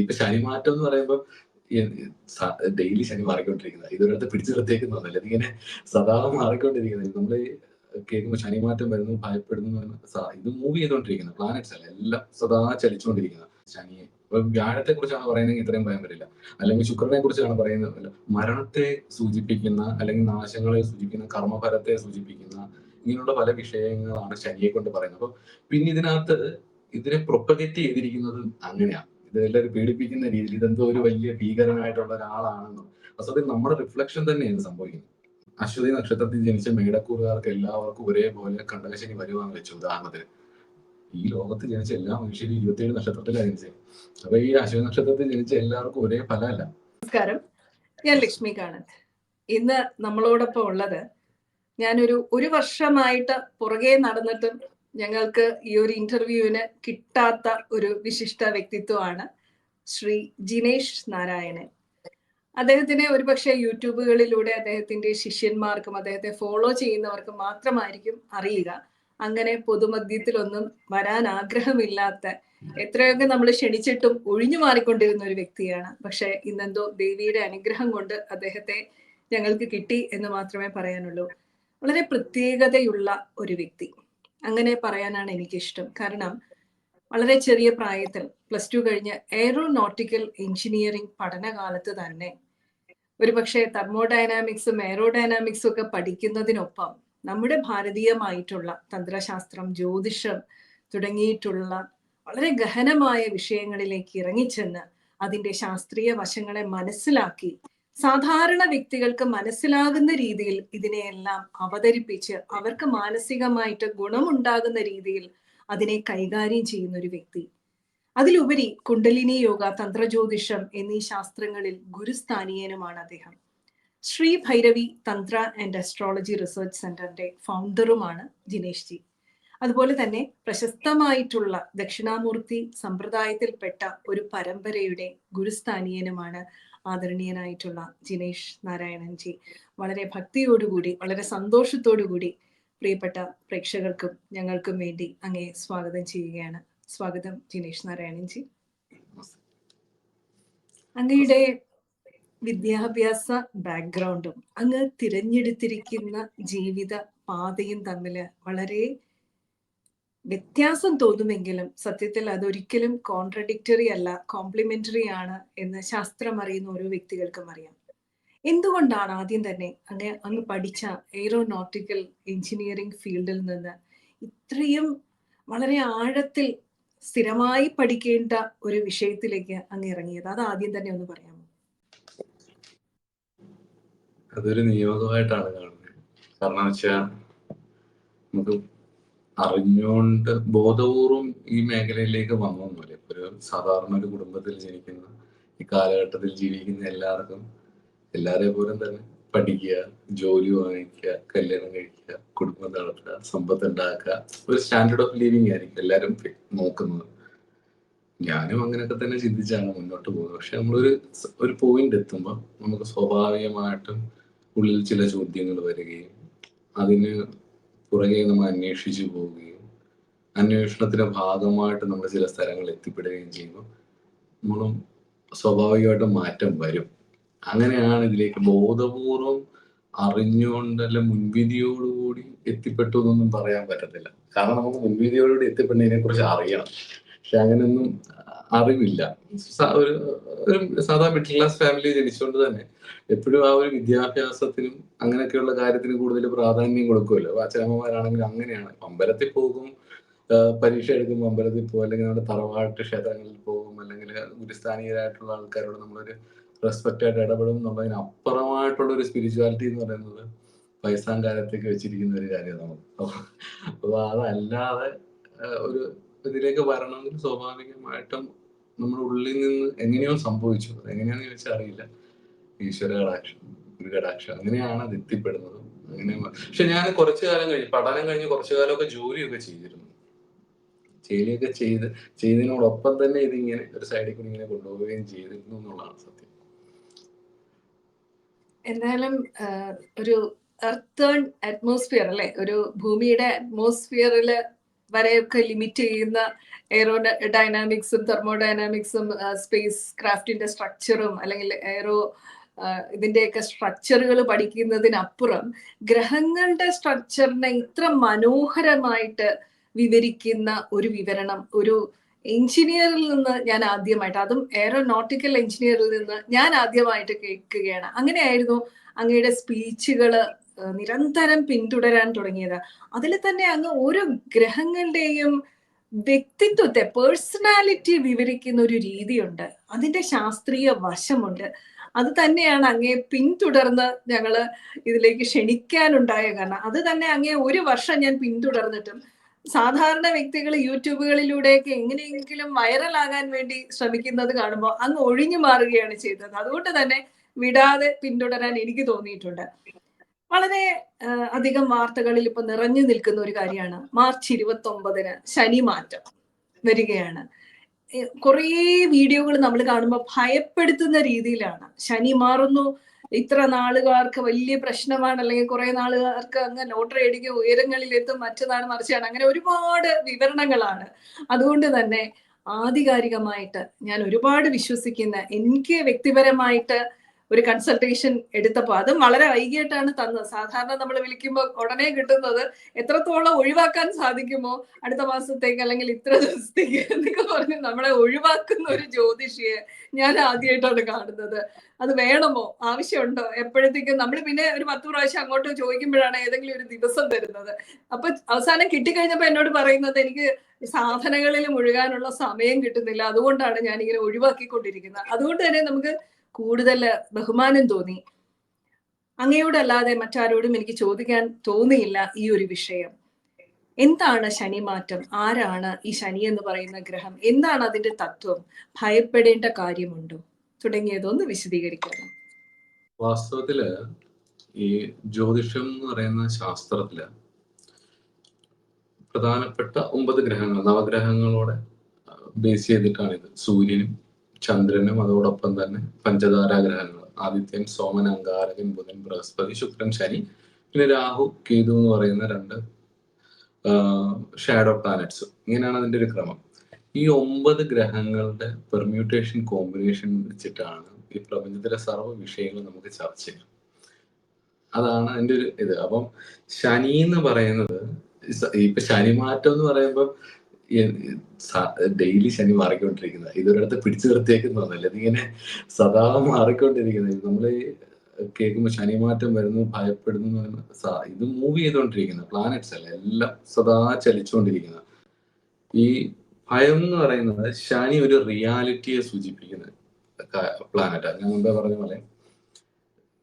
ഇപ്പൊ ശനിമാറ്റം എന്ന് പറയുമ്പോൾ ഡെയിലി ശനി മാറിക്കൊണ്ടിരിക്കുന്നത്. ഇതൊരിടത്ത് പിടിച്ചു നിർത്തിയേക്കുന്നതല്ല ഇതിങ്ങനെ സദാ മാറിക്കൊണ്ടിരിക്കുന്നത്. നമ്മൾ കേൾക്കുമ്പോൾ ശനിമാറ്റം വരുന്നു ഭയപ്പെടുന്നു ഇത് മൂവ് ചെയ്തുകൊണ്ടിരിക്കുന്നത് പ്ലാനറ്റ്സ് അല്ല. എല്ലാം സദാ ചലിച്ചുകൊണ്ടിരിക്കുന്നത് ശനിയെ വ്യാഴത്തെ കുറിച്ചാണ് പറയുന്നതെങ്കിൽ ഇത്രയും ഭയം വരില്ല അല്ലെങ്കിൽ ശുക്രനെ കുറിച്ചാണ് പറയുന്നത്. മരണത്തെ സൂചിപ്പിക്കുന്ന അല്ലെങ്കിൽ നാശങ്ങളെ സൂചിപ്പിക്കുന്ന കർമ്മഫലത്തെ സൂചിപ്പിക്കുന്ന ഇങ്ങനെയുള്ള പല വിഷയങ്ങളാണ് ശനിയെ കൊണ്ട് പറയുന്നത്. അപ്പൊ പിന്നെ ഇതിനകത്ത് ഇതിനെ പ്രൊപ്പഗേറ്റ് ചെയ്തിരിക്കുന്നത് അങ്ങനെയാണ് ഇതെല്ലാവരും പീഡിപ്പിക്കുന്ന രീതിയിൽ ഇതെന്തോ ഒരു വലിയ ഭീകരനായിട്ടുള്ള ഒരാളാണെന്നും. അസത്യത്തിൽ നമ്മുടെ റിഫ്ലക്ഷൻ തന്നെയാണ് സംഭവിക്കുന്നത്. അശ്വതി നക്ഷത്രത്തിൽ ജനിച്ച മേടക്കൂറുകാർക്ക് എല്ലാവർക്കും ഒരേപോലെ കണ്ടകശനി വരുവാന്ന് വെച്ചു. ഉദാഹരണത്തിന് ഈ ലോകത്ത് ജനിച്ച എല്ലാ മനുഷ്യരും ഇരുപത്തിയേഴ് നക്ഷത്രത്തിലാണ് ജനിച്ചത് അപ്പൊ ഈ അശ്വതി നക്ഷത്രത്തിൽ ജനിച്ച എല്ലാവർക്കും ഒരേ ഫലമല്ല. നമസ്കാരം. ഞാൻ ലക്ഷ്മി കാണത്ത്. ഇന്ന് നമ്മളോടൊപ്പം ഉള്ളത് ഞാനൊരു ഒരു വർഷമായിട്ട് പുറകെ നടന്നിട്ടും ഞങ്ങൾക്ക് ഈ ഒരു ഇന്റർവ്യൂവിന് കിട്ടാത്ത ഒരു വിശിഷ്ട വ്യക്തിത്വമാണ് ശ്രീ ജിനേഷ് നാരായണൻ. അദ്ദേഹത്തിനെ ഒരുപക്ഷെ യൂട്യൂബുകളിലൂടെ അദ്ദേഹത്തിന്റെ ശിഷ്യന്മാർക്കും അദ്ദേഹത്തെ ഫോളോ ചെയ്യുന്നവർക്കും മാത്രമായിരിക്കും അറിയുക. അങ്ങനെ പൊതുമധ്യത്തിലൊന്നും വരാൻ ആഗ്രഹമില്ലാത്ത എത്രയൊക്കെ നമ്മൾ ക്ഷണിച്ചിട്ടും ഒഴിഞ്ഞു മാറിക്കൊണ്ടിരുന്ന ഒരു വ്യക്തിയാണ്. പക്ഷെ ഇന്നെന്തോ ദേവിയുടെ അനുഗ്രഹം കൊണ്ട് അദ്ദേഹത്തെ ഞങ്ങൾക്ക് കിട്ടി എന്ന് മാത്രമേ പറയാനുള്ളൂ. വളരെ പ്രത്യേകതയുള്ള ഒരു വ്യക്തി. അങ്ങനെ പറയാനാണ് എനിക്കിഷ്ടം. കാരണം വളരെ ചെറിയ പ്രായത്തിൽ പ്ലസ് ടു കഴിഞ്ഞ് എയറോനോട്ടിക്കൽ എഞ്ചിനീയറിംഗ് പഠനകാലത്ത് തന്നെ ഒരുപക്ഷെ തെർമോഡൈനാമിക്സും എയറോഡൈനാമിക്സും ഒക്കെ പഠിക്കുന്നതിനൊപ്പം നമ്മുടെ ഭാരതീയമായിട്ടുള്ള തന്ത്രശാസ്ത്രം ജ്യോതിഷം തുടങ്ങിയിട്ടുള്ള വളരെ ഗഹനമായ വിഷയങ്ങളിലേക്ക് ഇറങ്ങിച്ചെന്ന് അതിന്റെ ശാസ്ത്രീയ വശങ്ങളെ മനസ്സിലാക്കി സാധാരണ വ്യക്തികൾക്ക് മനസ്സിലാകുന്ന രീതിയിൽ ഇതിനെയെല്ലാം അവതരിപ്പിച്ച് അവർക്ക് മാനസികമായിട്ട് ഗുണമുണ്ടാകുന്ന രീതിയിൽ അതിനെ കൈകാര്യം ചെയ്യുന്ന ഒരു വ്യക്തി. അതിലുപരി കുണ്ടലിനി യോഗ തന്ത്രജ്യോതിഷം എന്നീ ശാസ്ത്രങ്ങളിൽ ഗുരുസ്ഥാനീയനുമാണ് അദ്ദേഹം. ശ്രീ ഭൈരവി തന്ത്ര ആൻഡ് അസ്ട്രോളജി റിസർച്ച് സെന്ററിന്റെ ഫൗണ്ടറുമാണ് ജിനേഷ് ജി അതുപോലെ തന്നെ പ്രശസ്തമായിട്ടുള്ള ദക്ഷിണാമൂർത്തി സമ്പ്രദായത്തിൽപ്പെട്ട ഒരു പരമ്പരയുടെ ഗുരുസ്ഥാനീയനുമാണ് ആദരണീയനായിട്ടുള്ള ജിനേഷ് നാരായണൻജി. വളരെ ഭക്തിയോടുകൂടി വളരെ സന്തോഷത്തോടുകൂടി പ്രിയപ്പെട്ട പ്രേക്ഷകർക്കും ഞങ്ങൾക്കും വേണ്ടി അങ്ങേ സ്വാഗതം ചെയ്യുകയാണ്. സ്വാഗതം ജിനേഷ് നാരായണൻജി. അങ്ങയുടെ വിദ്യാഭ്യാസ ബാക്ക്ഗ്രൗണ്ടും അങ്ങ് തിരഞ്ഞെടുത്തിരിക്കുന്ന ജീവിത പാതയും തമ്മിൽ വളരെ വ്യത്യാസം തോന്നുമെങ്കിലും സത്യത്തിൽ അതൊരിക്കലും കോൺട്രഡിക്ടറി അല്ല കോംപ്ലിമെന്ററി ആണ് എന്ന് ശാസ്ത്രം അറിയുന്ന ഓരോ വ്യക്തികൾക്കും അറിയാം. എന്തുകൊണ്ടാണ് ആദ്യം തന്നെ അങ്ങ് അങ്ങ് പഠിച്ച എയ്റോനോട്ടിക്കൽ എഞ്ചിനീയറിംഗ് ഫീൽഡിൽ നിന്ന് ഇത്രയും വളരെ ആഴത്തിൽ സ്ഥിരമായി പഠിക്കേണ്ട ഒരു വിഷയത്തിലേക്ക് അങ്ങ് ഇറങ്ങിയത്? അത് ആദ്യം തന്നെ ഒന്ന് പറയാമോ? അതൊരു നിയോഗമായിട്ടാണ് കാണുന്നത്. കാരണം വെച്ചാൽ നമുക്ക് അറിഞ്ഞുകൊണ്ട് ബോധപൂർവം ഈ മേഖലയിലേക്ക് വന്നൊന്നുമില്ല. ഒരു സാധാരണ ഒരു കുടുംബത്തിൽ ജനിക്കുന്ന ഈ കാലഘട്ടത്തിൽ ജീവിക്കുന്ന എല്ലാവർക്കും എല്ലാരെ പോലും തന്നെ പഠിക്കുക ജോലി വാങ്ങിക്കുക കല്യാണം കഴിക്കുക കുടുംബം നടത്തുക സമ്പത്ത് ഉണ്ടാക്കുക ഒരു സ്റ്റാൻഡേർഡ് ഓഫ് ലിവിങ് ആയിരിക്കും എല്ലാവരും നോക്കുന്നത്. ഞാനും അങ്ങനെയൊക്കെ തന്നെ ചിന്തിച്ചാണ് മുന്നോട്ട് പോകുന്നത്. പക്ഷെ നമ്മളൊരു ഒരു പോയിന്റ് എത്തുമ്പോൾ നമുക്ക് സ്വാഭാവികമായിട്ടും ഉള്ളിൽ ചില ചോദ്യങ്ങൾ വരികയും അതിന് പുറകെ നമ്മൾ അന്വേഷിച്ചു പോവുകയും അന്വേഷണത്തിന്റെ ഭാഗമായിട്ട് നമ്മൾ ചില സ്ഥലങ്ങളിൽ എത്തിപ്പെടുകയും ചെയ്യുമ്പോൾ നമ്മളും സ്വാഭാവികമായിട്ടും മാറ്റം വരും. അങ്ങനെയാണ് ഇതിലേക്ക് ബോധപൂർവം അറിഞ്ഞുകൊണ്ടല്ല മുൻവിധിയോടുകൂടി എത്തിപ്പെട്ടു എന്നൊന്നും പറയാൻ പറ്റത്തില്ല. കാരണം നമുക്ക് മുൻവിധിയോടുകൂടി എത്തിപ്പെടുന്നതിനെ കുറിച്ച് അറിയണം. പക്ഷെ അങ്ങനെയൊന്നും അറിവില്ല. ഒരു ഒരു സാധാ മിഡിൽ ക്ലാസ് ഫാമിലി ജനിച്ചുകൊണ്ട് തന്നെ എപ്പോഴും ആ ഒരു വിദ്യാഭ്യാസത്തിനും അങ്ങനെയൊക്കെയുള്ള കാര്യത്തിന് കൂടുതൽ പ്രാധാന്യം കൊടുക്കുമല്ലോ അച്ഛനമ്മമാരാണെങ്കിൽ അങ്ങനെയാണ്. അമ്പലത്തിൽ പോകും പരീക്ഷ എടുക്കുമ്പോൾ അമ്പലത്തിൽ പോകും അല്ലെങ്കിൽ നമ്മുടെ തറവാട്ട് ക്ഷേത്രങ്ങളിൽ പോകും അല്ലെങ്കിൽ ഗുരുസ്ഥാനീയരായിട്ടുള്ള ആൾക്കാരോട് നമ്മളൊരു റെസ്പെക്റ്റ് ആയിട്ട് ഇടപെടും എന്നുള്ളതിനപ്പുറമായിട്ടുള്ള ഒരു സ്പിരിച്വാലിറ്റി എന്ന് പറയുന്നത് പൈസാം കാലത്തേക്ക് വെച്ചിരിക്കുന്ന ഒരു കാര്യമാണ്. നമുക്ക് അപ്പൊ അതല്ലാതെ ഒരു ഇതിലേക്ക് വരണമെങ്കിൽ സ്വാഭാവികമായിട്ടും നമ്മുടെ ഉള്ളിൽ നിന്ന് എങ്ങനെയോ സംഭവിച്ചു. അത് എങ്ങനെയാന്ന് ചോദിച്ചാൽ അറിയില്ല. ഈശ്വര കടാക്ഷം കടാക്ഷം അങ്ങനെയാണ് അത് എത്തിപ്പെടുന്നത്. അങ്ങനെ പക്ഷെ ഞാൻ കുറച്ചു കാലം കഴിഞ്ഞ് പഠനം കഴിഞ്ഞ് കുറച്ചു കാലമൊക്കെ ജോലിയൊക്കെ ചെയ്തിരുന്നു. ജോലിയൊക്കെ ചെയ്ത് ചെയ്തതിനോടൊപ്പം തന്നെ ഇതിങ്ങനെ ഒരു സൈഡിൽ കൂടി ഇങ്ങനെ കൊണ്ടുപോവുകയും ചെയ്തിരുന്നു എന്നുള്ളതാണ് സത്യം. എന്തായാലും ഒരു എർത്തേൺ അറ്റ്മോസ്ഫിയർ അല്ലെ? ഒരു ഭൂമിയുടെ അറ്റ്മോസ്ഫിയറിൽ വരെയൊക്കെ ലിമിറ്റ് ചെയ്യുന്ന എയറോ ഡൈനാമിക്സും തെർമോഡൈനാമിക്സും സ്പേസ് ക്രാഫ്റ്റിന്റെ സ്ട്രക്ചറും അല്ലെങ്കിൽ എയറോ ഇതിന്റെയൊക്കെ സ്ട്രക്ചറുകൾ പഠിക്കുന്നതിനപ്പുറം ഗ്രഹങ്ങളുടെ സ്ട്രക്ചറിനെ ഇത്ര മനോഹരമായിട്ട് വിവരിക്കുന്ന ഒരു വിവരണം ഒരു എഞ്ചിനീയറിൽ നിന്ന് ഞാൻ ആദ്യമായിട്ട് അതും എയറോനോട്ടിക്കൽ എഞ്ചിനീയറിൽ നിന്ന് ഞാൻ ആദ്യമായിട്ട് കേൾക്കുകയാണ്. അങ്ങനെയായിരുന്നു അങ്ങയുടെ സ്പീച്ചുകൾ നിരന്തരം പിന്തുടരാൻ തുടങ്ങിയത്. അതിൽ തന്നെ അങ്ങ് ഓരോ ഗ്രഹങ്ങളുടെയും വ്യക്തിത്വത്തെ പേഴ്സണാലിറ്റി വിവരിക്കുന്ന ഒരു രീതിയുണ്ട്. അതിന്റെ ശാസ്ത്രീയ വശമുണ്ട്. അത് തന്നെയാണ് അങ്ങേ പിന്തുടർന്ന് ഞങ്ങൾ ഇതിലേക്ക് ക്ഷണിക്കാനുണ്ടായ കാരണം. അത് തന്നെ അങ്ങേ ഒരു വർഷം ഞാൻ പിന്തുടർന്നിട്ടും. സാധാരണ വ്യക്തികൾ യൂട്യൂബുകളിലൂടെയൊക്കെ എങ്ങനെയെങ്കിലും വൈറലാകാൻ വേണ്ടി ശ്രമിക്കുന്നത് കാണുമ്പോൾ അങ്ങ് ഒഴിഞ്ഞു മാറുകയാണ് ചെയ്തത്. അതുകൊണ്ട് തന്നെ വിടാതെ പിന്തുടരാൻ എനിക്ക് തോന്നിയിട്ടുണ്ട്. വളരെ അധികം വാർത്തകളിൽ ഇപ്പൊ നിറഞ്ഞു നിൽക്കുന്ന ഒരു കാര്യമാണ്. മാർച്ച് ഇരുപത്തി ഒമ്പതിന് ശനി മാറ്റം വരികയാണ് കുറേ വീഡിയോകൾ നമ്മൾ കാണുമ്പോൾ ഭയപ്പെടുത്തുന്ന രീതിയിലാണ്. ശനി മാറുന്നു ഇത്ര നാളുകാർക്ക് വലിയ പ്രശ്നമാണ് അല്ലെങ്കിൽ കുറെ നാളുകാർക്ക് അങ്ങ് ലോട്ടറി അടിക്കുക ഉയരങ്ങളിലെത്തും മറ്റതാണ് മറിച്ചാണ് അങ്ങനെ ഒരുപാട് വിവരണങ്ങളാണ്. അതുകൊണ്ട് തന്നെ ആധികാരികമായിട്ട് ഞാൻ ഒരുപാട് വിശ്വസിക്കുന്ന എനിക്ക് വ്യക്തിപരമായിട്ട് ഒരു കൺസൾട്ടേഷൻ എടുത്തപ്പോൾ അതും വളരെ വൈകിട്ടാണ് തന്നത്. സാധാരണ നമ്മൾ വിളിക്കുമ്പോൾ ഉടനെ കിട്ടുന്നത് എത്രത്തോളം ഒഴിവാക്കാൻ സാധിക്കുമോ അടുത്ത മാസത്തേക്ക് അല്ലെങ്കിൽ ഇത്ര ദിവസത്തേക്ക് എന്നൊക്കെ പറഞ്ഞ് നമ്മളെ ഒഴിവാക്കുന്ന ഒരു ജ്യോതിഷിയെ ഞാൻ ആദ്യമായിട്ടാണ് കാണുന്നത്. അത് വേണമോ? ആവശ്യമുണ്ടോ? എപ്പോഴത്തേക്കും നമ്മൾ പിന്നെ ഒരു പത്ത് പ്രാവശ്യം അങ്ങോട്ട് ചോദിക്കുമ്പോഴാണ് ഏതെങ്കിലും ഒരു ദിവസം തരുന്നത്. അപ്പൊ അവസാനം കിട്ടിക്കഴിഞ്ഞപ്പോൾ എന്നോട് പറയുന്നത് എനിക്ക് സാധനങ്ങളിൽ മുഴുകാനുള്ള സമയം കിട്ടുന്നില്ല. അതുകൊണ്ടാണ് ഞാൻ ഇങ്ങനെ ഒഴിവാക്കിക്കൊണ്ടിരിക്കുന്നത്. അതുകൊണ്ട് തന്നെ നമുക്ക് കൂടുതൽ ബഹുമാനം തോന്നി. അങ്ങയോടല്ലാതെ മറ്റാരോടും എനിക്ക് ചോദിക്കാൻ തോന്നിയില്ല ഈ ഒരു വിഷയം. എന്താണ് ശനിമാറ്റം? ആരാണ് ഈ ശനി എന്ന് പറയുന്ന ഗ്രഹം? എന്താണ് അതിന്റെ തത്വം? ഭയപ്പെടേണ്ട കാര്യമുണ്ടോ? തുടങ്ങിയതൊന്ന് വിശദീകരിക്കണം വാസ്തവത്തിൽ ഈ ജ്യോതിഷം എന്ന് പറയുന്ന ശാസ്ത്രത്തിൽ പ്രധാനപ്പെട്ട ഒമ്പത് ഗ്രഹങ്ങൾ നവഗ്രഹങ്ങളോടെ ബേസ് ചെയ്തിട്ടാണ് ഇത് സൂര്യനും ചന്ദ്രനും അതോടൊപ്പം തന്നെ പഞ്ചതാരാ ഗ്രഹങ്ങൾ ആദിത്യൻ സോമൻ അങ്കാരകൻ ബുധൻ ബൃഹസ്പതി ശുക്രൻ ശനി. പിന്നെ രാഹു കേതു എന്ന് പറയുന്ന രണ്ട് ഷാഡോ പ്ലാനറ്റ്സ് ഇങ്ങനെയാണ് അതിന്റെ ഒരു ക്രമം. ഈ ഒമ്പത് ഗ്രഹങ്ങളുടെ പെർമ്യൂട്ടേഷൻ കോമ്പിനേഷൻ വെച്ചിട്ടാണ് ഈ പ്രപഞ്ചത്തിലെ സർവ വിഷയങ്ങൾ നമുക്ക് ചർച്ച ചെയ്യാം. അതാണ് അതിന്റെ ഒരു ഇത്. അപ്പം ശനി എന്ന് പറയുന്നത് ഇപ്പൊ ശനിമാറ്റം എന്ന് പറയുമ്പോൾ ഡെയിലി ശനി മാറിക്കൊണ്ടിരിക്കുന്നത്. ഇതൊരിടത്ത് പിടിച്ചു നിർത്തിയേക്കുന്നതല്ല ഇതിങ്ങനെ സദാ മാറിക്കൊണ്ടിരിക്കുന്നത്. നമ്മൾ കേൾക്കുമ്പോൾ ശനി മാറ്റം വരുന്നു ഭയപ്പെടുന്നു ഇത് മൂവ് ചെയ്തുകൊണ്ടിരിക്കുന്ന പ്ലാനറ്റ്സ് അല്ല എല്ലാം സദാ ചലിച്ചുകൊണ്ടിരിക്കുന്ന ഈ ഭയം എന്ന് പറയുന്നത് ശനി ഒരു റിയാലിറ്റിയെ സൂചിപ്പിക്കുന്ന പ്ലാനറ്റ് ഞാൻ മുമ്പേ പറഞ്ഞ പോലെ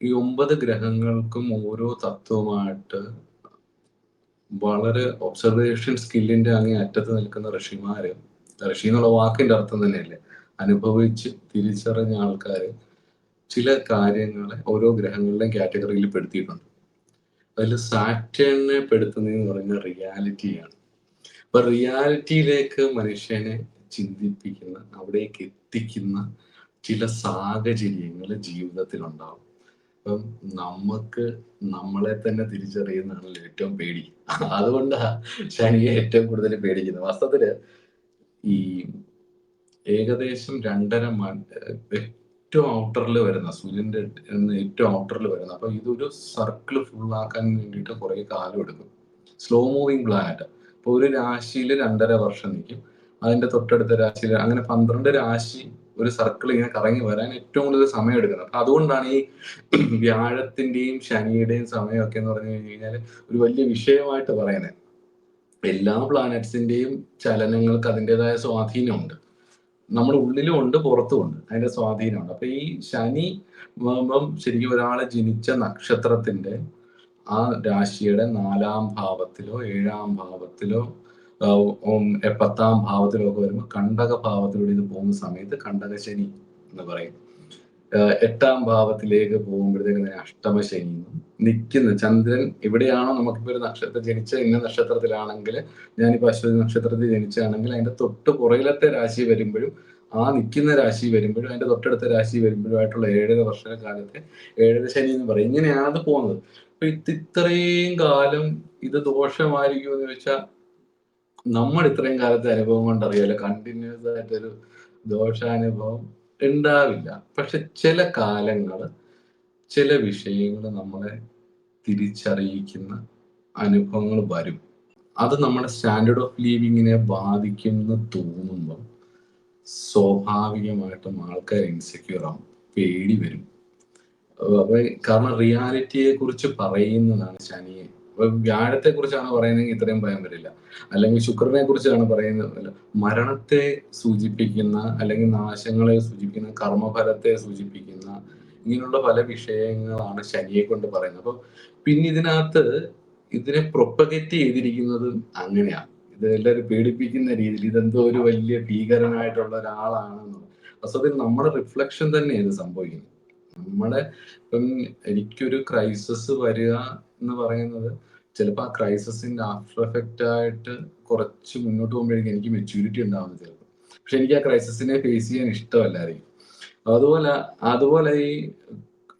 ഈ ഒമ്പത് ഗ്രഹങ്ങൾക്കും ഓരോ തത്വമായിട്ട് വളരെ ഒബ്സർവേഷൻ സ്കില്ലിന്റെ അങ്ങേ അറ്റത്ത് നിൽക്കുന്ന ഋഷിമാര് ഋഷി എന്നുള്ള വാക്കിന്റെ അർത്ഥം തന്നെയല്ലേ? അനുഭവിച്ച് തിരിച്ചറിഞ്ഞ ആൾക്കാര് ചില കാര്യങ്ങളെ ഓരോ ഗ്രഹങ്ങളുടെയും കാറ്റഗറിയിൽ പെടുത്തിയിട്ടുണ്ട്. അതിൽ സാറ്റേണിനെ പെടുത്തുന്നതെന്ന് പറയുന്ന റിയാലിറ്റിയാണ് അപ്പൊ റിയാലിറ്റിയിലേക്ക് മനുഷ്യനെ ചിന്തിപ്പിക്കുന്ന അവിടേക്ക് എത്തിക്കുന്ന ചില സാഹചര്യങ്ങൾ ജീവിതത്തിൽ ഉണ്ടാവും അപ്പം നമുക്ക് നമ്മളെ തന്നെ തിരിച്ചറിയുന്നതാണല്ലോ ഏറ്റവും പേടി. അതുകൊണ്ടാണ് ശനിയെ ഏറ്റവും കൂടുതൽ പേടിക്കുന്നത്. വാസ്തവത്തിൽ ഈ ഏകദേശം രണ്ടര ഏറ്റവും ഔട്ടറിൽ വരുന്ന സൂര്യന്റെ ഏറ്റവും ഔട്ടറിൽ വരുന്ന അപ്പൊ ഇതൊരു സർക്കിൾ ഫുൾ ആക്കാൻ വേണ്ടിയിട്ട് കുറെ കാലം എടുക്കും. സ്ലോ മൂവിങ് പ്ലാനറ്റ് അപ്പൊ ഒരു രാശിയിൽ രണ്ടര വർഷം നിൽക്കും അതിന്റെ തൊട്ടടുത്ത രാശിയിൽ അങ്ങനെ പന്ത്രണ്ട് രാശി ഒരു സർക്കിൾ ഇങ്ങനെ കറങ്ങി വരാൻ ഏറ്റവും കൂടുതൽ സമയം എടുക്കുന്നത്. അപ്പൊ അതുകൊണ്ടാണ് ഈ വ്യാഴത്തിന്റെയും ശനിയുടെയും സമയമൊക്കെ എന്ന് പറഞ്ഞു കഴിഞ്ഞാൽ ഒരു വലിയ വിഷയമായിട്ട് പറയുന്നത് എല്ലാ പ്ലാനറ്റ്സിന്റെയും ചലനങ്ങൾക്ക് അതിന്റെതായ സ്വാധീനമുണ്ട്. നമ്മുടെ ഉള്ളിലും ഉണ്ട് പുറത്തും ഉണ്ട്. അതിന്റെ സ്വാധീനമുണ്ട്. അപ്പൊ ഈ ശനി ശരിക്കും ഒരാളെ ജനിച്ച നക്ഷത്രത്തിന്റെ ആ രാശിയുടെ നാലാം ഭാവത്തിലോ ഏഴാം ഭാവത്തിലോ പത്താം ഭാവത്തിലൊക്കെ വരുമ്പോൾ കണ്ടക ഭാവത്തിലൂടെ ഇത് പോകുന്ന സമയത്ത് കണ്ടകശനി എന്ന് പറയും. എട്ടാം ഭാവത്തിലേക്ക് പോകുമ്പോഴത്തേക്ക് അഷ്ടമശനി നിൽക്കുന്ന. ചന്ദ്രൻ എവിടെയാണോ നമുക്കിപ്പോ ഒരു നക്ഷത്രം ജനിച്ച ഇന്ന നക്ഷത്രത്തിലാണെങ്കിൽ ഞാനിപ്പോ അശ്വതി നക്ഷത്രത്തിൽ ജനിച്ചാണെങ്കിൽ അതിന്റെ തൊട്ട് പുറകിലത്തെ രാശി വരുമ്പോഴും ആ നിൽക്കുന്ന രാശി വരുമ്പോഴും അതിന്റെ തൊട്ടടുത്ത രാശി വരുമ്പോഴും ആയിട്ടുള്ള ഏഴര വർഷ കാലത്തെ ഏഴര ശനി എന്ന് പറയും. ഇങ്ങനെയാണ് അത് പോകുന്നത്. അപ്പൊ ഇത് ഇത്രയും കാലം ഇത് ദോഷമായിരിക്കും എന്ന് വെച്ചാൽ നമ്മൾ ഇത്രയും കാലത്തെ അനുഭവം കൊണ്ട് അറിയാലോ കണ്ടിന്യൂസ് ആയിട്ടൊരു ദോഷാനുഭവം ഉണ്ടാവില്ല. പക്ഷെ ചില കാലങ്ങൾ ചില വിഷയങ്ങൾ നമ്മളെ തിരിച്ചറിയിക്കുന്ന അനുഭവങ്ങൾ വരും. അത് നമ്മുടെ സ്റ്റാൻഡേർഡ് ഓഫ് ലിവിങ്ങിനെ ബാധിക്കുമെന്ന് തോന്നുമ്പോൾ സ്വാഭാവികമായിട്ടും ആൾക്കാർ ഇൻസെക്യൂർ ആവും പേടി വരും. കാരണം റിയാലിറ്റിയെ കുറിച്ച് പറയുന്നതാണ് ശനിയെ. വ്യാഴത്തെ കുറിച്ചാണ് പറയുന്നതെങ്കിൽ ഇത്രയും ഭയം വരില്ല അല്ലെങ്കിൽ ശുക്രനെ കുറിച്ചാണ് പറയുന്നത് മരണത്തെ സൂചിപ്പിക്കുന്ന അല്ലെങ്കിൽ നാശങ്ങളെ സൂചിപ്പിക്കുന്ന കർമ്മഫലത്തെ സൂചിപ്പിക്കുന്ന ഇങ്ങനെയുള്ള പല വിഷയങ്ങളാണ് ശനിയെ കൊണ്ട് പറയുന്നത്. അപ്പൊ പിന്നെ ഇതിനകത്ത് ഇതിനെ പ്രൊപ്പഗറ്റ് ചെയ്തിരിക്കുന്നത് അങ്ങനെയാണ് ഇത് എല്ലാവരും പേടിപ്പിക്കുന്ന രീതിയിൽ ഇതെന്തോ ഒരു വലിയ ഭീകരനായിട്ടുള്ള ഒരാളാണെന്ന്. വാസ്തവത്തിൽ നമ്മുടെ റിഫ്ലക്ഷൻ തന്നെ ഇത് സംഭവിക്കുന്നത്. നമ്മുടെ ഇപ്പം എനിക്കൊരു ക്രൈസിസ് വരിക എന്ന് പറയുന്നത് ചിലപ്പോൾ ആ ക്രൈസിന്റെ ആഫ്റ്റർ എഫക്റ്റ് ആയിട്ട് കുറച്ച് മുന്നോട്ട് പോകുമ്പോഴേക്കും എനിക്ക് മെച്യൂരിറ്റി ഉണ്ടാവുന്നത് ചിലപ്പോൾ പക്ഷെ എനിക്ക് ആ ക്രൈസിസിനെ ഫേസ് ചെയ്യാൻ ഇഷ്ടമല്ലായിരിക്കും. അതുപോലെ അതുപോലെ ഈ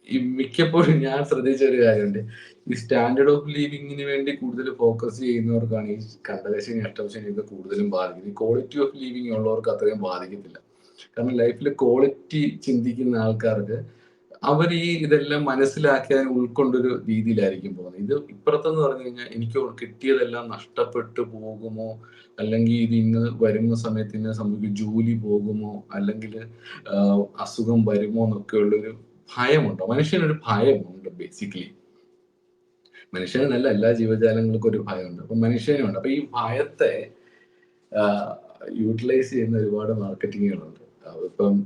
ഈ മിക്കപ്പോഴും ഞാൻ ശ്രദ്ധിച്ച ഒരു കാര്യമുണ്ട്. ഈ സ്റ്റാൻഡേർഡ് ഓഫ് ലിവിങ്ങിന് വേണ്ടി കൂടുതൽ ഫോക്കസ് ചെയ്യുന്നവർക്കാണ് ഈ കണ്ടകശനി അഷ്ടവശനിയൊക്കെ കൂടുതലും ബാധിക്കുന്നത്. ഈ ക്വാളിറ്റി ഓഫ് ലിവിങ് ഉള്ളവർക്ക് അത്രയും ബാധിക്കത്തില്ല. കാരണം ലൈഫിൽ ക്വാളിറ്റി ചിന്തിക്കുന്ന ആൾക്കാർക്ക് അവർ ഈ ഇതെല്ലാം മനസ്സിലാക്കി അതിനെ ഉൾക്കൊണ്ടൊരു രീതിയിലായിരിക്കും പോകുന്നത്. ഇത് ഇപ്പുറത്തെന്ന് പറഞ്ഞു കഴിഞ്ഞാൽ എനിക്ക് കിട്ടിയതെല്ലാം നഷ്ടപ്പെട്ടു പോകുമോ? അല്ലെങ്കിൽ ഇത് ഇന്ന് വരുന്ന സമയത്ത് ഇന്ന് സംഭവിക്കും ജോലി പോകുമോ? അല്ലെങ്കിൽ അസുഖം വരുമോ എന്നൊക്കെ ഉള്ളൊരു ഭയമുണ്ടോ? മനുഷ്യനൊരു ഭയമുണ്ട് ബേസിക്കലി മനുഷ്യനല്ല എല്ലാ ജീവജാലങ്ങൾക്കും ഒരു ഭയമുണ്ട്. അപ്പൊ മനുഷ്യനുണ്ട്. അപ്പൊ ഈ ഭയത്തെ യൂട്ടിലൈസ് ചെയ്യുന്ന ഒരുപാട് മാർക്കറ്റിങ്ങുകളുണ്ട് അതിപ്പം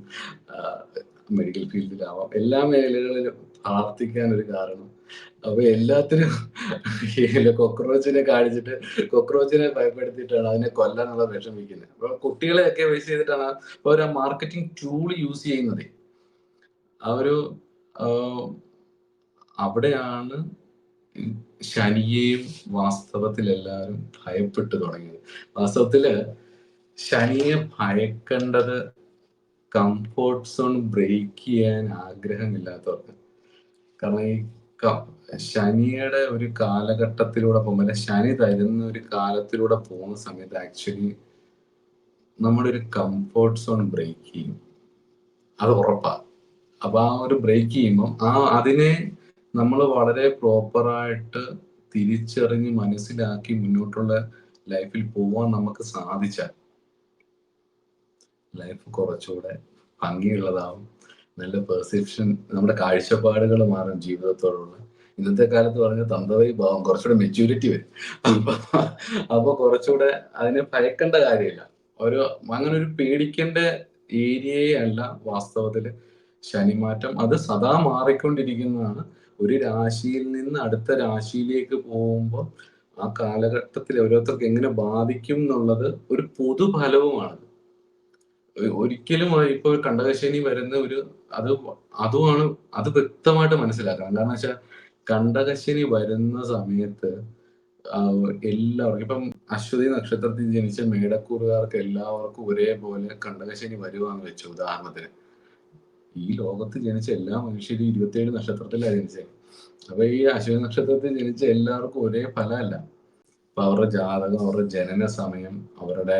മെഡിക്കൽ ഫീൽഡിലാവാം എല്ലാ മേഖലകളിലും പ്രാർത്ഥിക്കാൻ ഒരു കാരണം. അപ്പൊ എല്ലാത്തിനും കൊക്രോച്ചിനെ കാണിച്ചിട്ട് കൊക്രോച്ചിനെ ഭയപ്പെടുത്തിയിട്ടാണ് അതിനെ കൊല്ലാനുള്ള വിഷമിക്കുന്നത്. അപ്പൊ കുട്ടികളെയൊക്കെ ബേസ് ചെയ്തിട്ടാണ് അവർ ആ മാർക്കറ്റിംഗ് ടൂൾ യൂസ് ചെയ്യുന്നത്. ആ ഒരു അവിടെയാണ് ശനിയെയും വാസ്തവത്തിൽ എല്ലാവരും ഭയപ്പെട്ടു തുടങ്ങിയത്. വാസ്തവത്തിൽ ശനിയെ ഭയക്കേണ്ടത് കംഫോർട്ട് സോൺ ബ്രേക്ക് ചെയ്യാൻ ആഗ്രഹമില്ലാത്തവർക്ക്. കാരണം ഈ ശനിയുടെ ഒരു കാലഘട്ടത്തിലൂടെ പോകുമ്പോൾ അല്ലെ ശനി തരുന്ന ഒരു കാലത്തിലൂടെ പോകുന്ന സമയത്ത് ആക്ച്വലി നമ്മുടെ ഒരു കംഫോർട്ട് സോൺ ബ്രേക്ക് ചെയ്യും. അത് ഉറപ്പാണ് അപ്പൊ ആ ഒരു ബ്രേക്ക് ചെയ്യുമ്പോൾ ആ അതിനെ നമ്മൾ വളരെ പ്രോപ്പറായിട്ട് തിരിച്ചറിഞ്ഞ് മനസ്സിലാക്കി മുന്നോട്ടുള്ള ലൈഫിൽ പോവാൻ നമുക്ക് സാധിച്ചാൽ ലൈഫ് കുറച്ചുകൂടെ ഭംഗിയുള്ളതാവും. നല്ല പെർസെപ്ഷൻ നമ്മുടെ കാഴ്ചപ്പാടുകൾ മാറും ജീവിതത്തോടുള്ള. ഇന്നത്തെ കാലത്ത് പറഞ്ഞ തന്തവൈ ഭാവം കുറച്ചുകൂടെ മെച്യൂരിറ്റി വരും. അപ്പൊ അപ്പൊ കുറച്ചുകൂടെ അതിനെ ഭയക്കേണ്ട കാര്യമില്ല. ഒരു അങ്ങനെ ഒരു പേടിക്കേണ്ട ഏരിയയെ അല്ല വാസ്തവത്തിൽ ശനിമാറ്റം. അത് സദാ മാറിക്കൊണ്ടിരിക്കുന്നതാണ്. ഒരു രാശിയിൽ നിന്ന് അടുത്ത രാശിയിലേക്ക് പോകുമ്പോൾ ആ കാലഘട്ടത്തിൽ ഓരോരുത്തർക്ക് എങ്ങനെ ബാധിക്കും എന്നുള്ളത് ഒരു പൊതുഫലവുമാണ്. ഒരിക്കലും ഇപ്പൊ കണ്ടകശനി വരുന്ന ഒരു അത് അതുമാണ് അത് വ്യക്തമായിട്ട് മനസ്സിലാക്കണം. കാരണം വെച്ചാൽ കണ്ടകശനി വരുന്ന സമയത്ത് എല്ലാവർക്കും ഇപ്പം അശ്വതി നക്ഷത്രത്തിൽ ജനിച്ച മേടക്കൂറുകാർക്ക് എല്ലാവർക്കും ഒരേപോലെ കണ്ടകശനി വരുവാന്ന് വെച്ചു ഉദാഹരണത്തിന്. ഈ ലോകത്ത് ജനിച്ച എല്ലാ മനുഷ്യരും ഇരുപത്തിയേഴ് നക്ഷത്രത്തിലാണ് ജനിച്ചത് അപ്പൊ ഈ അശ്വതി നക്ഷത്രത്തിൽ ജനിച്ച എല്ലാവർക്കും ഒരേ ഫലമല്ല. അപ്പൊ അവരുടെ ജാതകം അവരുടെ ജനന സമയം അവരുടെ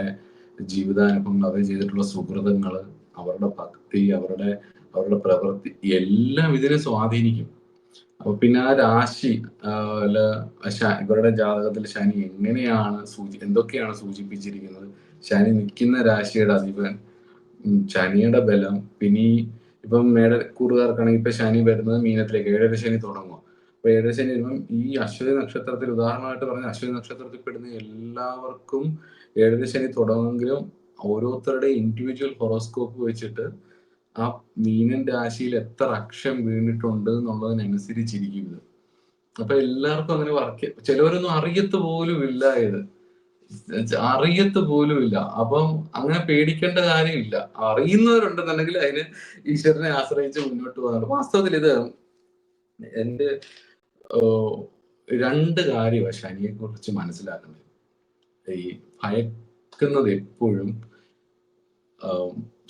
ജീവിതാനുഭവങ്ങൾ അവർ ചെയ്തിട്ടുള്ള സുഹൃതങ്ങൾ അവരുടെ ഭക്തി അവരുടെ അവരുടെ പ്രവൃത്തി എല്ലാം ഇതിനെ സ്വാധീനിക്കും. അപ്പൊ പിന്നെ ആ രാശി ഇവരുടെ ജാതകത്തിൽ ശനി എങ്ങനെയാണ് സൂചി എന്തൊക്കെയാണ് സൂചിപ്പിച്ചിരിക്കുന്നത്? ശനി നിൽക്കുന്ന രാശിയുടെ അധിപൻ ശനിയുടെ ബലം പിന്നെ ഇപ്പം മേടക്കൂറുകാർക്കാണെങ്കിൽ ഇപ്പൊ ശനി വരുന്നത് മീനത്തിലേക്ക് ഏഴര ശനി തുടങ്ങും. അപ്പൊ ഏഴര ശനി വരുമ്പം ഈ അശ്വതി നക്ഷത്രത്തിൽ ഉദാഹരണമായിട്ട് പറഞ്ഞ അശ്വതി നക്ഷത്രത്തിൽ പെടുന്ന എല്ലാവർക്കും ഏഴര ശനി തുടങ്ങുമെങ്കിലും ഓരോരുത്തരുടെ ഇൻഡിവിജ്വൽ ഹൊറോസ്കോപ്പ് വെച്ചിട്ട് ആ മീനൻ രാശിയിൽ എത്ര അക്ഷം വീണിട്ടുണ്ട് എന്നുള്ളതിനനുസരിച്ചിരിക്കും ഇത് അപ്പൊ എല്ലാവർക്കും അങ്ങനെ വർക്ക് ചിലവരൊന്നും അറിയത്ത് പോലും ഇല്ല ഇത്. അറിയത്ത് പോലും ഇല്ല. അപ്പം അങ്ങനെ പേടിക്കേണ്ട കാര്യമില്ല. അറിയുന്നവരുണ്ടെന്നുണ്ടെങ്കിൽ അതിന് ഈശ്വരനെ ആശ്രയിച്ച് മുന്നോട്ട് പോകാറുണ്ട് വാസ്തവത്തിൽ ഇത് എന്റെ രണ്ട് കാര്യമാണ് ശനിയെ കുറിച്ച് മനസ്സിലാക്കുന്നത്. ഈ ഭയക്കുന്നത് എപ്പോഴും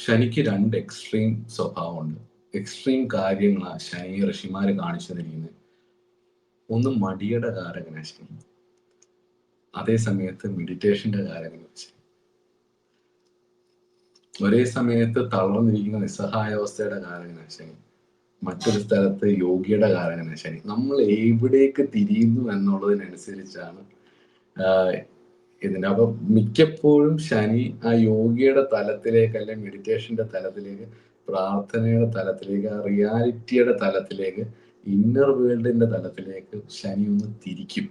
ശനിക്ക് രണ്ട് എക്സ്ട്രീം സ്വഭാവമുണ്ട്. എക്സ്ട്രീം കാര്യങ്ങളാണ് ശനി ഋഷിമാര് കാണിച്ചു തരുന്നത് ഒന്ന് മടിയുടെ കാരകനാശം അതേ സമയത്ത് മെഡിറ്റേഷന്റെ ശനി. ഒരേ സമയത്ത് തളർന്നിരിക്കുന്ന നിസ്സഹായാവസ്ഥയുടെ കാലങ്ങൾ ശനി. മറ്റൊരു സ്ഥലത്ത് യോഗിയുടെ കാലങ്ങൾ ശനി. നമ്മൾ എവിടേക്ക് തിരിയുന്നു എന്നുള്ളതിനനുസരിച്ചാണ് ഇതിന്. അപ്പൊ മിക്കപ്പോഴും ശനി ആ യോഗിയുടെ തലത്തിലേക്ക് അല്ലെ മെഡിറ്റേഷന്റെ തലത്തിലേക്ക് പ്രാർത്ഥനയുടെ തലത്തിലേക്ക് ആ റിയാലിറ്റിയുടെ തലത്തിലേക്ക് ഇന്നർ വേൾഡിന്റെ തലത്തിലേക്ക് ശനി ഒന്ന് തിരിക്കും.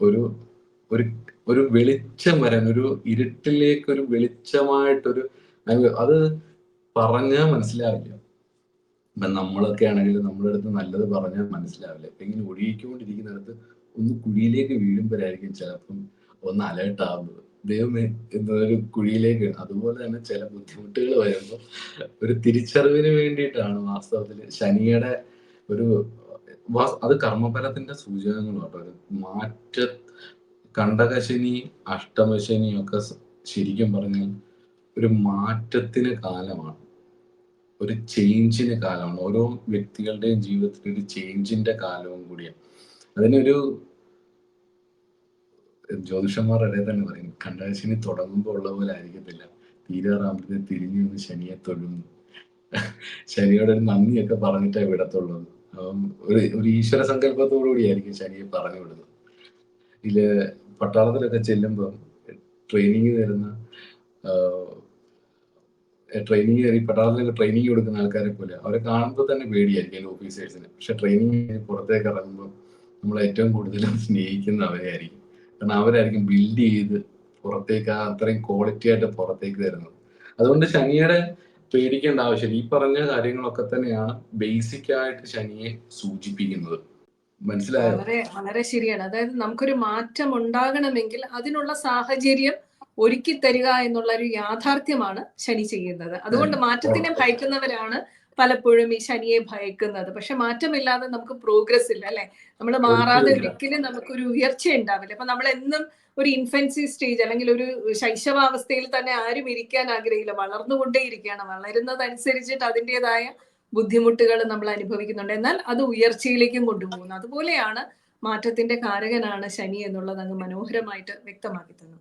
ഒരു ഒരു ഒരു വെളിച്ചം വരാൻ ഒരു ഇരുട്ടിലേക്ക് ഒരു വെളിച്ചമായിട്ടൊരു അത് പറഞ്ഞാൽ മനസ്സിലാവില്ല. നമ്മളൊക്കെ ആണെങ്കിൽ നമ്മുടെ അടുത്ത് നല്ലത് പറഞ്ഞാൽ മനസ്സിലാവില്ല. ഇപ്പൊ ഇങ്ങനെ ഒഴുകിക്കൊണ്ടിരിക്കുന്നിടത്ത് ഒന്ന് കുഴിയിലേക്ക് വീഴുമ്പോഴായിരിക്കും ചിലപ്പം ഒന്ന് അലേർട്ട്. ആവുന്നത് ദൈവമേ എന്നൊരു കുഴിയിലേക്ക്. അതുപോലെ തന്നെ ചില ബുദ്ധിമുട്ടുകൾ വരുമ്പോൾ ഒരു തിരിച്ചറിവിന് വേണ്ടിയിട്ടാണ് വാസ്തവത്തിൽ ശനിയുടെ ഒരു അത് കർമ്മഫലത്തിന്റെ സൂചകങ്ങളും കേട്ടോ. മാറ്റ കണ്ടകശനി അഷ്ടമശനി ഒക്കെ ശരിക്കും പറഞ്ഞാൽ ഒരു മാറ്റത്തിന് കാലമാണ്. ഒരു ചേഞ്ചിന് കാലമാണ്. ഓരോ വ്യക്തികളുടെയും ജീവിതത്തിൽ ഒരു ചേഞ്ചിന്റെ കാലവും കൂടിയാണ്. അതിനൊരു ജ്യോതിഷന്മാർ അതേ തന്നെ പറയും കണ്ടാശിനി തുടങ്ങുമ്പോൾ ഉള്ള പോലെ ആയിരിക്കത്തില്ല. തീരാറാകുമ്പോഴത്തെ തിരിഞ്ഞു നിന്ന് ശനിയെ തൊഴുന്നു ശനിയോട് ഒരു നന്ദിയൊക്കെ പറഞ്ഞിട്ടേ വിടത്തുള്ളൂ. ഒരു ഒരു ഈശ്വര സങ്കല്പത്തോടു കൂടിയായിരിക്കും ശനിയെ പറഞ്ഞു വിടുന്നത്. ഇതിൽ പട്ടാളത്തിലൊക്കെ ചെല്ലുമ്പോൾ ട്രെയിനിങ് തരുന്ന ട്രെയിനിങ് ഈ പട്ടാളത്തിലൊക്കെ ട്രെയിനിങ് കൊടുക്കുന്ന ആൾക്കാരെ പോലെ അവരെ കാണുമ്പോൾ തന്നെ പേടിയായിരിക്കും ഓഫീസേഴ്സിന് പക്ഷെ ട്രെയിനിങ് പുറത്തേക്ക് ഇറങ്ങുമ്പോൾ നമ്മൾ ഏറ്റവും കൂടുതൽ സ്നേഹിക്കുന്ന അവരെയായിരിക്കും. കാരണം അവരായിരിക്കും ബിൽഡ് ചെയ്ത് പുറത്തേക്ക് അത്രയും ക്വാളിറ്റി ആയിട്ട് പുറത്തേക്ക് തരുന്നത്. അതുകൊണ്ട് ശനിയുടെ പേടിക്കേണ്ട ആവശ്യമില്ല. ഈ പറഞ്ഞ കാര്യങ്ങളൊക്കെ തന്നെയാണ് ബേസിക് ആയിട്ട് ശനിയെ സൂചിപ്പിക്കുന്നത്. മനസ്സിലായോ? വളരെ വളരെ ശരിയാണ്. അതായത് നമുക്കൊരു മാറ്റം ഉണ്ടാകണമെങ്കിൽ അതിനുള്ള സാഹചര്യം ഒരുക്കി തരിക എന്നുള്ള ഒരു യാഥാർത്ഥ്യമാണ് ശനി ചെയ്യുന്നത്. അതുകൊണ്ട് മാറ്റത്തിനെ ഭയക്കുന്നവരാണ് പലപ്പോഴും ഈ ശനിയെ ഭയക്കുന്നത്. പക്ഷെ മാറ്റമില്ലാതെ നമുക്ക് പ്രോഗ്രസ് ഇല്ല അല്ലെ? നമ്മൾ മാറാതെ. ഒരിക്കലും നമുക്കൊരു ഉയർച്ച ഉണ്ടാവില്ല. അപ്പൊ നമ്മൾ എന്നും ഒരു ഇൻഫൻസി സ്റ്റേജ് അല്ലെങ്കിൽ ഒരു ശൈശവാവസ്ഥയിൽ തന്നെ ആരും ഇരിക്കാൻ ആഗ്രഹിക്കില്ല വളർന്നുകൊണ്ടേയിരിക്കുകയാണ്. വളരുന്നതനുസരിച്ചിട്ട് അതിന്റെതായ ബുദ്ധിമുട്ടുകൾ നമ്മൾ അനുഭവിക്കുന്നുണ്ട്. എന്നാൽ അത് ഉയർച്ചയിലേക്കും കൊണ്ടുപോകുന്നു. അതുപോലെയാണ് മാറ്റത്തിന്റെ കാരകനാണ് ശനി എന്നുള്ളത് അങ്ങ് മനോഹരമായിട്ട് വ്യക്തമാക്കി തന്നു.